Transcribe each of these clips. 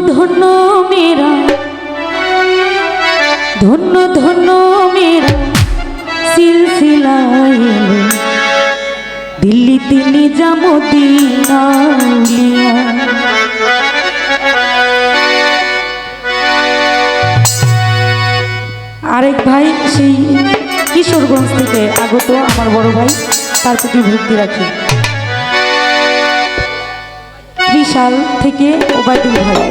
ধন্য মেরা। ধন্য ধন্য মেরা। সিলসিলা এলো। দিল্লিতে নিজামুদ্দিনা আরেক ভাই সেই কিশোরগঞ্জ থেকে আগত আমার বড় ভাই, তার প্রতি ভক্তি রাখি। ত্রিশাল থেকে ওবায়দুল ভাই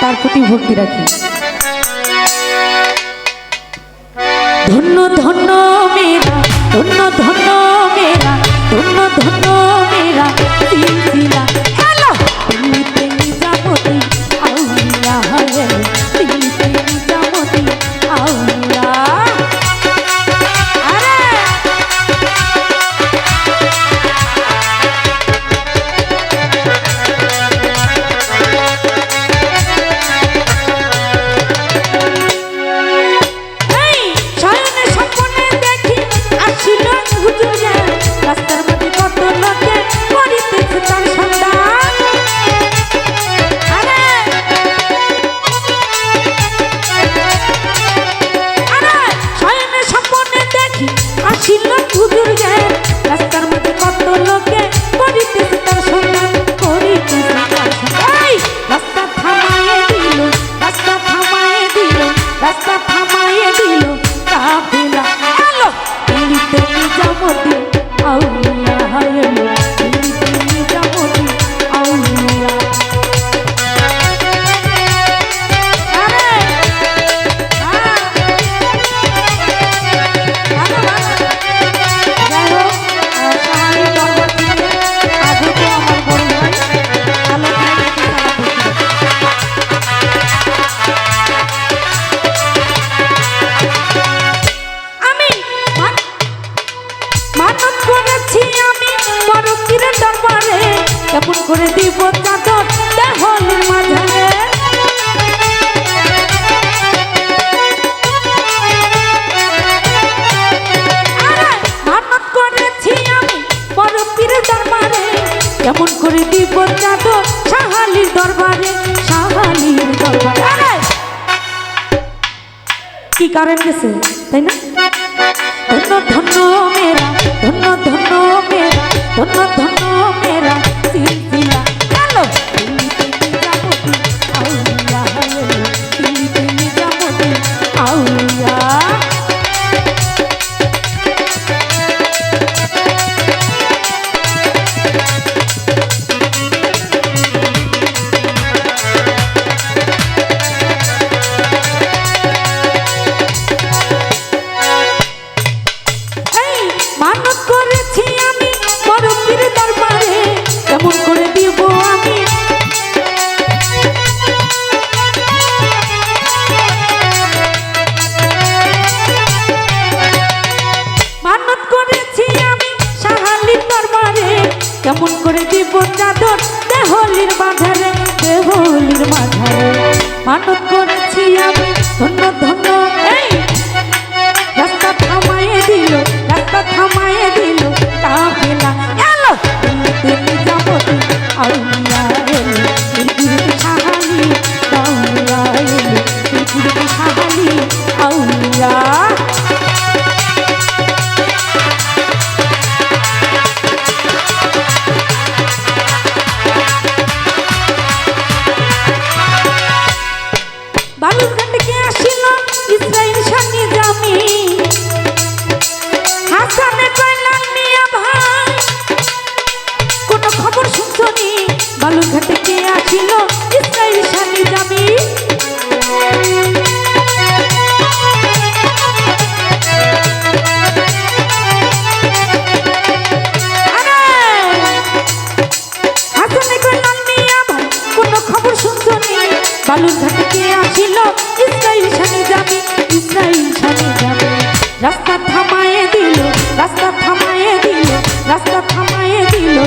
তার প্রতি ভক্তি রাখি। ধন্য ধন্য মেরা ধন্য ধন্য মেরা ধন্য ধন্য মেরা কেমন করে দিব কেমন করে দিব চাদর? সাহালির দরবারে সাহালির দরবারে। কি কারেন্ট গেছে, তাই না? কেমন করে জীবন চাদর দেহলির মাঝারে দেহলির মাঝারে। মানত করেছি আমি ধন্য ধন্য। ইসরাইল শানি জামি। হাসানে কইলাম মিয়া ভাই কে আসিল? আসিল ইসরাইল শানি যাবে, ইসরাইল শানি যাবে। রাস্তা থামায়ে দিল, রাস্তা থামায়ে দিল, রাস্তা থামায়ে দিল।